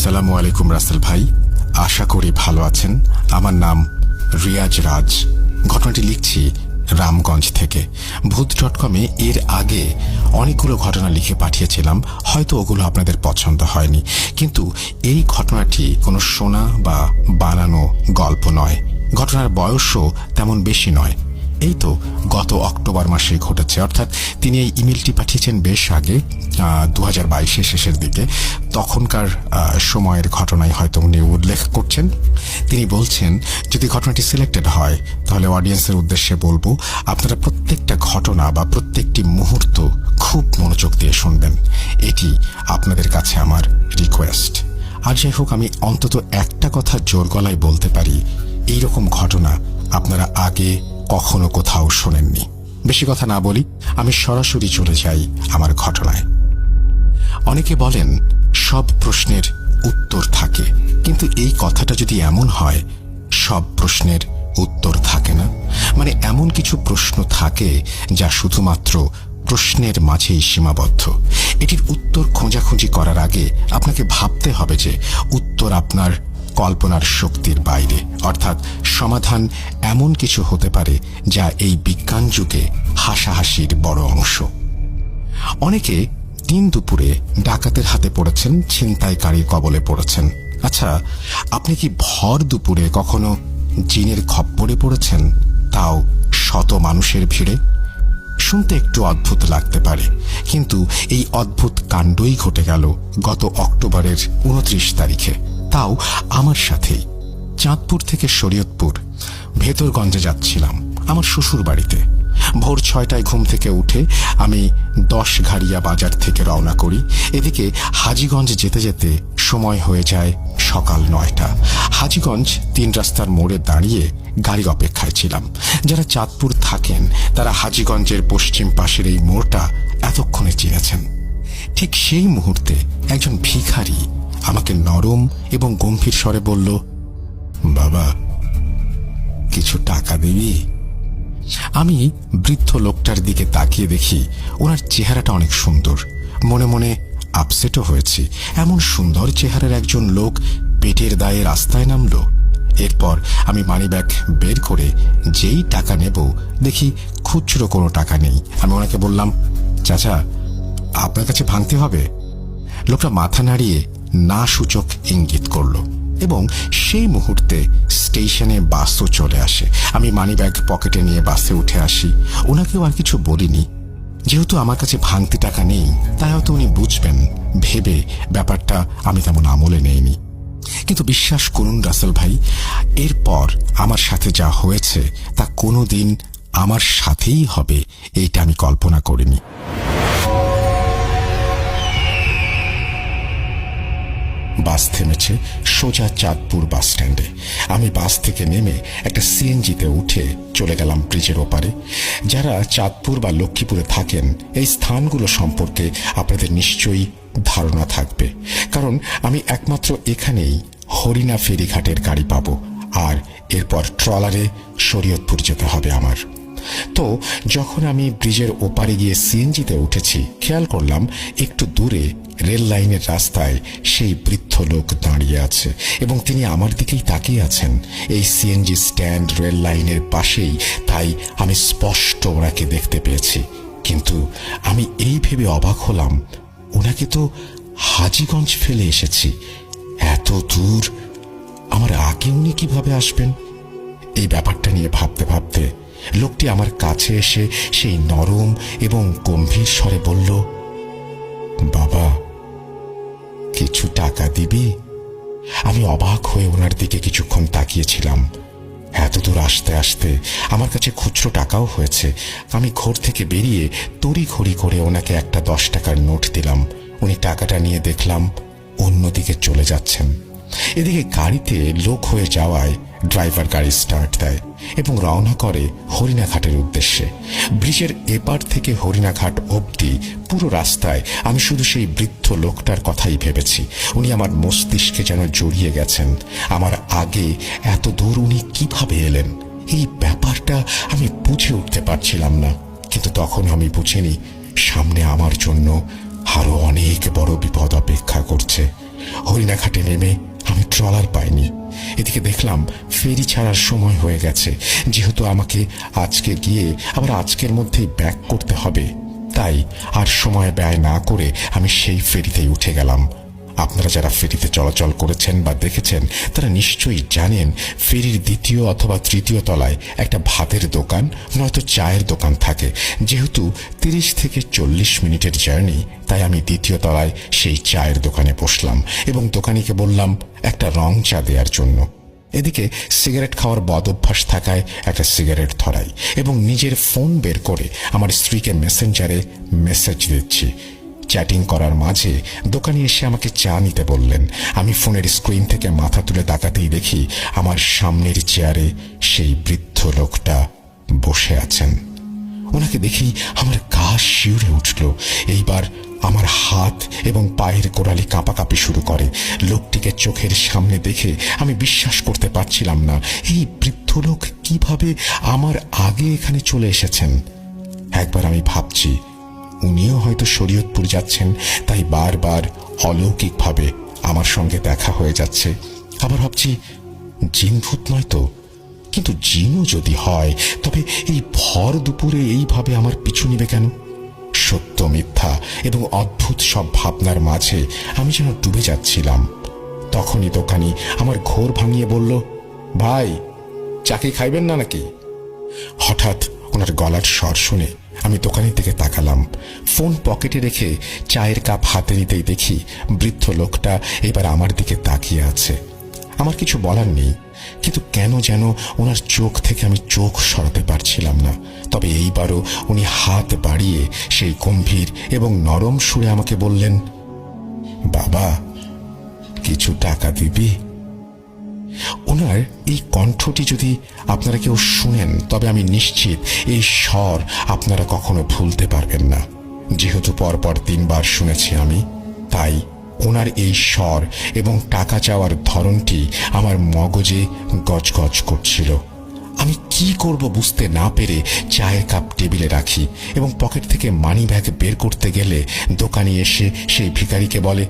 আসসালামু আলাইকুম রাসেল ভাই। আশা করি ভালো আছেন। আমার নাম রিয়াজ রাজ। ঘটনাটি লিখছি রামগঞ্জ থেকে। ভূত ডট কমে এর আগে অনেকগুলো ঘটনা লিখে পাঠিয়েছিলাম। হয়তো ওগুলো আপনাদের পছন্দ হয়নি। কিন্তু এই ঘটনাটি কোনো শোনা বা বানানো গল্প নয়। ঘটনার বয়সও তেমন বেশি নয়। এই তো গত অক্টোবর মাসে ঘটেছে। অর্থাৎ তিনি এই ইমেলটি পাঠিয়েছেন বেশ আগে দু হাজার বাইশের শেষের দিকে। তখনকার সময়ের ঘটনায় হয়তো উনি উল্লেখ করছেন। তিনি বলছেন, যদি ঘটনাটি সিলেক্টেড হয়, তাহলে অডিয়েন্সের উদ্দেশ্যে বলব, আপনারা প্রত্যেকটা ঘটনা বা প্রত্যেকটি মুহূর্ত খুব মনোযোগ দিয়ে শুনবেন। এটি আপনাদের কাছে আমার রিকোয়েস্ট। আর যাই হোক, আমি অন্তত একটা কথা জোর গলায় বলতে পারি এই রকম ঘটনা আপনারা আগে কখনো কোথাও শোনেননি। বেশি কথা না বলি, আমি সরাসরি চলে যাই আমার ঘটনায়। অনেকে বলেন, সব প্রশ্নের উত্তর থাকে, কিন্তু এই কথাটা যদি এমন হয়, সব প্রশ্নের উত্তর থাকে না? মানে এমন কিছু প্রশ্ন থাকে, যা শুধুমাত্র প্রশ্নের মাঝেই সীমাবদ্ধ। এটির উত্তর খোঁজাখুঁজি করার আগে আপনাকে ভাবতে হবে যে, উত্তর আপনার কল্পনার শক্তির বাইরে। অর্থাৎ সমাধান এমন কিছু হতে পারে যা এই বিজ্ঞান যুগে হাসাহাসির বড় অংশ। অনেকে দিন দুপুরে ডাকাতের হাতে পড়েছেন, ছিনতাইকারীর কবলে পড়েছেন। আচ্ছা আপনি কি ভর দুপুরে কখনো জিনের খপ্পরে পড়েছেন? তাও শত মানুষের ভিড়ে? শুনতে একটু অদ্ভুত লাগতে পারে, কিন্তু এই অদ্ভুত কাণ্ডই ঘটে গেল গত অক্টোবরের উনত্রিশ তারিখে। তাও আমার সাথেই। চাঁদপুর থেকে শরীয়তপুর। ভেতরগঞ্জে যাচ্ছিলাম আমার শ্বশুর বাড়িতে ভোর ছয়টায় ঘুম থেকে উঠে আমি দশ ঘাড়িয়া বাজার থেকে রওনা করি। এদিকে হাজিগঞ্জ যেতে যেতে সময় হয়ে যায় সকাল নয়টা। হাজিগঞ্জ তিন রাস্তার মোড়ে দাঁড়িয়ে গাড়ির অপেক্ষায় ছিলাম। যারা চাঁদপুর থাকেন, তারা হাজিগঞ্জের পশ্চিম পাশের এই মোড়টা এতক্ষণে চিনেছেন। ঠিক সেই মুহূর্তে একজন ভিখারি আমাকে নরম এবং গম্ভীর স্বরে বলল, বাবা, কিছু টাকা দিবি? আমি বৃদ্ধ লোকটার দিকে তাকিয়ে দেখি ওনার চেহারাটা অনেক সুন্দর। মনে মনে আপসেটও হয়েছি। এমন সুন্দর চেহারার একজন লোক পেটের দায়ে রাস্তায় নামলো। এরপর আমি মানিব্যাগ বের করে যেই টাকা নেব, দেখি খুচরো কোনো টাকা নেই। আমি ওনাকে বললাম, চাচা, আপনার কাছে ভাঙতে হবে? লোকটা মাথা নাড়িয়ে না সূচক ইঙ্গিত করল এবং সেই মুহূর্তে স্টেশনে বাসও চলে আসে। আমি মানিব্যাগ পকেটে নিয়ে বাসে উঠে আসি। ওনাকেও আর কিছু বলিনি। যেহেতু আমার কাছে ভাঙতি টাকা নেই, তাই হয়তো উনি বুঝবেন, ভেবে ব্যাপারটা আমি তেমন আমলে নেইনি। কিন্তু বিশ্বাস করুন রাসেল ভাই, এরপর আমার সাথে যা হয়েছে তা কোনো দিন আমার সাথেই হবে, এইটা আমি কল্পনা করিনি। বাস থেমেছে সোজা চাঁদপুর বাস স্ট্যান্ডে। আমি বাস থেকে নেমে একটা সিএনজিতে উঠে চলে গেলাম ব্রিজের ওপারে। যারা চাঁদপুর বা লক্ষ্মীপুরে থাকেন, এই স্থানগুলো সম্পর্কে আপনাদের নিশ্চয়ই ধারণা থাকবে। কারণ আমি একমাত্র এখানেই হরিণা ফেরিঘাটের গাড়ি পাবো। আর এরপর ট্রলারে শরীয়তপুর যেতে হবে আমার। তো যখন আমি ব্রিজের ওপারে গিয়ে সিএনজিতে উঠেছি, খেয়াল করলাম একটু দূরে রেল লাইনের রাস্তায় সেই বৃদ্ধ লোক দাঁড়িয়ে আছে এবং তিনি আমার দিকেই তাকিয়ে আছেন। এই সিএনজি স্ট্যান্ড রেল লাইনের পাশেই, তাই আমি স্পষ্ট ওনাকে দেখতে পেয়েছি। কিন্তু আমি এই ভেবে অবাক হলাম, ওনাকে তো হাজিগঞ্জ ফেলে এসেছি। এত দূর, আমার আগে উনি কীভাবে আসবেন? এই ব্যাপারটা নিয়ে ভাবতে ভাবতে লোকটি আমার কাছে এসে সেই নরম এবং গম্ভীর স্বরে বলল, বাবা, কিছু টাকা দিবি? আমি অবাক হয়ে ওনার দিকে কিছুক্ষণ তাকিয়েছিলাম। এত দূর আসতে আসতে আমার কাছে খুচরো টাকাও হয়েছে। আমি ঘর থেকে বেরিয়ে তড়ি ঘড়ি করে ওনাকে একটা দশ টাকার নোট দিলাম। উনি টাকাটা নিয়ে দেখলাম অন্যদিকে চলে যাচ্ছেন। এদিকে গাড়িতে লোক হয়ে যাওয়ায় ড্রাইভার গাড়ি স্টার্ট দেয় এবং রওনা করে হরিণাঘাটের উদ্দেশ্যে। ব্রিজের এপার থেকে হরিণাঘাট অবধি পুরো রাস্তায় আমি শুধু সেই বৃদ্ধ লোকটার কথাই ভেবেছি। উনি আমার মস্তিষ্কে যেন জড়িয়ে গেছেন। আমার আগে এত দূর উনি কীভাবে এলেন? এই ব্যাপারটা আমি বুঝে উঠতে পারছিলাম না। কিন্তু তখন আমি বুঝিনি, সামনে আমার জন্য আরও অনেক বড় বিপদ অপেক্ষা করছে। হরিণা ময়নাঘাটে নেমে আমি ট্রলার পাইনি। এদিকে দেখলাম ফেরি ছাড়ার সময় হয়ে গেছে। যেহেতু আমাকে আজকে গিয়ে আবার আজকের মধ্যেই ব্যাক করতে হবে, তাই আর সময় ব্যয় না করে আমি সেই ফেরিতেই উঠে গেলাম। আপনারা যারা ফেরিতে চলাচল করেছেন বা দেখেছেন, তারা নিশ্চয়ই জানেন ফেরির দ্বিতীয় অথবা তৃতীয় তলায় একটা ভাতের দোকান, নয়তো চায়ের দোকান থাকে। যেহেতু তিরিশ থেকে চল্লিশ মিনিটের জার্নি, তাই আমি দ্বিতীয় তলায় সেই চায়ের দোকানে বসলাম এবং দোকানিকে বললাম, একটা রং চা দেওয়ার জন্য। এদিকে সিগারেট খাওয়ার বদ অভ্যাস থাকায় একটা সিগারেট ধরাই এবং নিজের ফোন বের করে আমার স্ত্রীকে মেসেঞ্জারে মেসেজ দিচ্ছি। চ্যাটিং করার মাঝে দোকানি এসে আমাকে চা নিতে বললেন। আমি ফোনের স্ক্রিন থেকে মাথা তুলে তাকাতেই দেখি আমার সামনের চেয়ারে সেই বৃদ্ধ লোকটা বসে আছেন। ওনাকে দেখেই আমার গা শিউরে উঠল। এইবার আমার হাত এবং পায়ের গোড়ালি কাঁপাকাঁপি শুরু করে। লোকটিকে চোখের সামনে দেখে আমি বিশ্বাস করতে পারছিলাম না, এই বৃদ্ধ লোক কীভাবে আমার আগে এখানে চলে এসেছেন? একবার আমি ভাবছি উনিও হয়তো শরীয়তপুর যাচ্ছেন, তাই বারবার অলৌকিকভাবে আমার সঙ্গে দেখা হয়ে যাচ্ছে। আবার ভাবছি, জিনভূত নয় তো? কিন্তু জিনও যদি হয়, তবে এই ভর দুপুরে এইভাবে আমার পিছু নিবে কেন? সত্য মিথ্যা এবং অদ্ভুত সব ভাবনার মাঝে আমি যেন ডুবে যাচ্ছিলাম। তখনই দোকানি আমার ঘোর ভাঙিয়ে বলল, ভাই, চাকি খাইবেন না নাকি? হঠাৎ ওনার গলার স্বর শুনে আমি দোকানের দিকে তাকালাম। ফোন পকেটে রেখে চায়ের কাপ হাতে নিতেই দেখি বৃদ্ধ লোকটা এবার আমার দিকে তাকিয়ে আছে। আমার কিছু বলার নেই, কিন্তু কেন যেন ওনার চোখ থেকে আমি চোখ সরাতে পারছিলাম না। তবে এইবারও উনি হাত বাড়িয়ে সেই গম্ভীর এবং নরম সুরে আমাকে বললেন, বাবা, কিছু টাকা দিবি? ওনার এই কণ্ঠটি যদি আপনারা কেউ শুনেন, তবে আমি নিশ্চিত এই স্বর আপনারা কখনো ভুলতে পারবেন না। যেহেতু পরপর তিনবার শুনেছি আমি, তাই ওনার এই স্বর এবং টাকা চাওয়ার ধরনটি আমার মগজে গজগজ করছিল। আমি কি করব বুঝতে না পেরে চায়ের কাপ টেবিলে রাখি এবং পকেট থেকে মানি ব্যাগ বের করতে গেলে দোকানে এসে সেই ভিখারিকে বলে